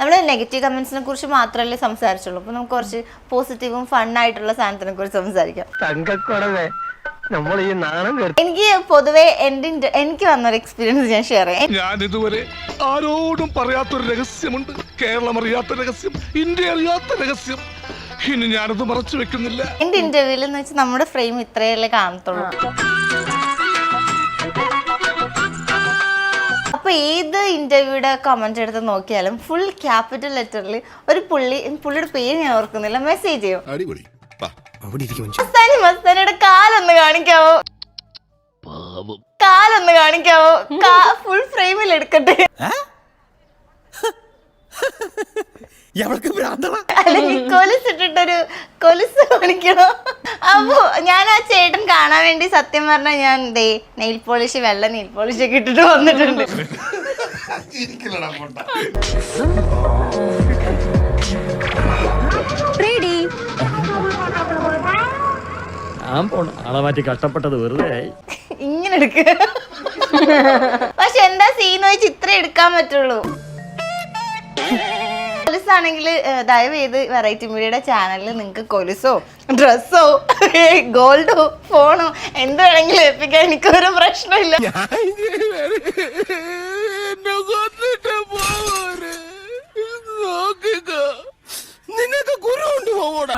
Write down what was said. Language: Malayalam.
നമ്മൾ നെഗറ്റീവ് കമന്റ്സിനെ കുറിച്ച് മാത്രമല്ലേ സംസാരിച്ചുള്ളൂ. അപ്പൊ നമുക്ക് കുറച്ച് പോസിറ്റീവും ഫണ്ണായിട്ടുള്ള സാധനത്തിനെ കുറിച്ച് സംസാരിക്കാം. തങ്കക്കുടവേ നമ്മൾ ഈ നാണം എനിക്ക് പൊതുവേ എന്റെ എനിക്ക് വന്നൊരു എക്സ്പീരിയൻസ് ഞാൻ ഷെയർ ചെയ്യാം. ഞാൻ ഇതുവരെ ആരോടും പറയാത്തൊരു രഹസ്യമുണ്ട്. കേരളം അറിയാത്ത രഹസ്യം ഇന്ത്യ അറിയാത്ത രഹസ്യം. ഇനി ഞാനത് മറച്ചു വെക്കുന്നില്ല. എന്റെ ഇന്റർവ്യൂവിൽ എന്ന് വെച്ചാൽ നമ്മുടെ ഫ്രെയിം ഇത്രയല്ലേ കാണത്തുള്ളൂ. ഏത് ഇന്റർവ്യൂയുടെ കമന്റ് എടുത്ത് നോക്കിയാലും ഫുൾ ക്യാപിറ്റൽ ലെറ്ററിൽ ഒരു പുള്ളി പുള്ളിയുടെ പേര് ഞാൻ ഓർക്കുന്നില്ല. മെസ്സേജ് ചെയ്യും. അടിപൊളി. മസ്താനി മസ്താനിയുടെ കാലൊന്ന് കാണിക്കാവോ? കാലൊന്ന് കാണിക്കാവോ? ഫുൾ ഫ്രെയിമിൽ എടുക്കട്ടെ. ഇട്ടിട്ടൊരു കൊലുസ് കാണിക്കണോ? അപ്പൊ ഞാൻ ആ ചേട്ടൻ കാണാൻ വേണ്ടി സത്യം പറഞ്ഞ ഞാൻ ദേ നെയിൽ പോളിഷ് വെള്ള നെയിൽ പോളിഷ് ഒക്കെ ഇട്ടിട്ട് വന്നിട്ടുണ്ട്. ഞാൻ പോണ. ആളെ മാറ്റി കഷ്ടപ്പെട്ടത് വെറുതെ ആയി. ഇങ്ങനെ എടുക്ക. പക്ഷെ എന്താ സീൻ വെച്ച് ഇത്ര എടുക്കാൻ പറ്റുള്ളൂ? കൊലുസാണെങ്കിൽ ദയവ് ചെയ്ത് വെറൈറ്റി മീഡിയയുടെ ചാനലിൽ നിങ്ങൾക്ക് കൊലുസോ ഡ്രസ്സോ ഗോൾഡോ ഫോണോ എന്ത് വേണമെങ്കിലും എത്തിക്കാൻ എനിക്കൊരു പ്രശ്നമില്ല. పడుకోవడం